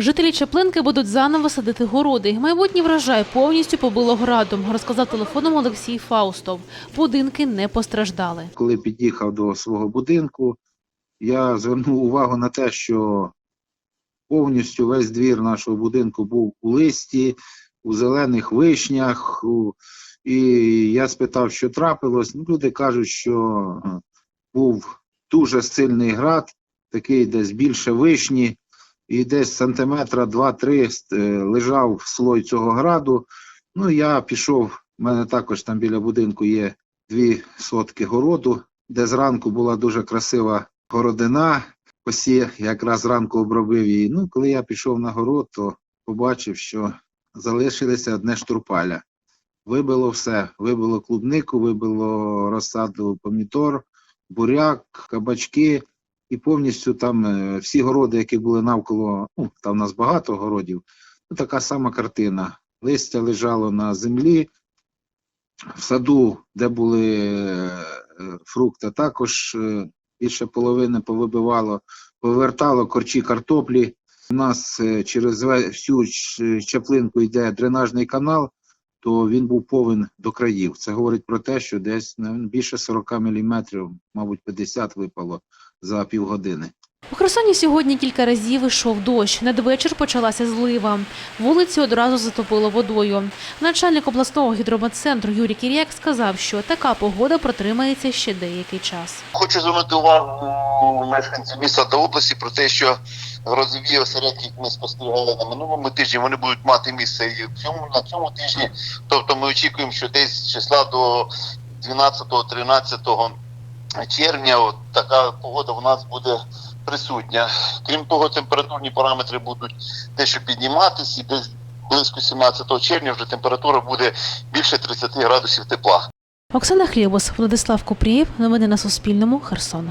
Жителі Чаплинки будуть заново садити городи. Майбутній врожай повністю побило градом, розказав телефоном Олексій Фаустов. Будинки не постраждали. коли під'їхав до свого будинку, я звернув увагу на те, що повністю весь двір нашого будинку був у листі, у зелених вишнях. І я спитав, що трапилось. Ну, люди кажуть, що е, був дуже сильний град, такий десь більше вишні, і десь сантиметра 2-3 е, лежав слой цього граду. Ну, я пішов, в мене також там біля будинку є дві сотки городу, де зранку була дуже красива городина. Посі якраз зранку обробив її. Ну, коли я пішов на город, то побачив, що залишилося одне штурпаля. Вибило все. Вибило клубнику, вибило розсаду помідор, буряк, кабачки. І повністю там е, всі городи, які були навколо, ну, там у нас багато городів, ну, така сама картина. Листя лежало на землі, в саду, де були е, фрукти, також е, більше половини повибивало, повертало корчі картоплі. У нас через всю чаплинку йде дренажний канал, то він був повен до країв. Це говорить про те, що десь ну, більше 40 мм, мабуть, 50 випало за півгодини. У Херсоні сьогодні кілька разів йшов дощ. Надвечір почалася злива. Вулиці одразу затопило водою. Начальник обласного гідрометцентру Юрій Кір'як сказав, що така погода протримається ще деякий час. Хочу звернути увагу мешканців міста та області про те, що грозові осередки, які ми спостерігали на минулому тижні, вони будуть мати місце і в цьому на цьому тижні. Тобто ми очікуємо, що десь з числа до 12-13 червня от така погода у нас буде присутня. Крім того, температурні параметри будуть дещо підніматися, і десь близько 17 червня вже температура буде більше 30 градусів тепла. Оксана Хлібус, Владислав Купрієв. Новини на Суспільному. Херсон.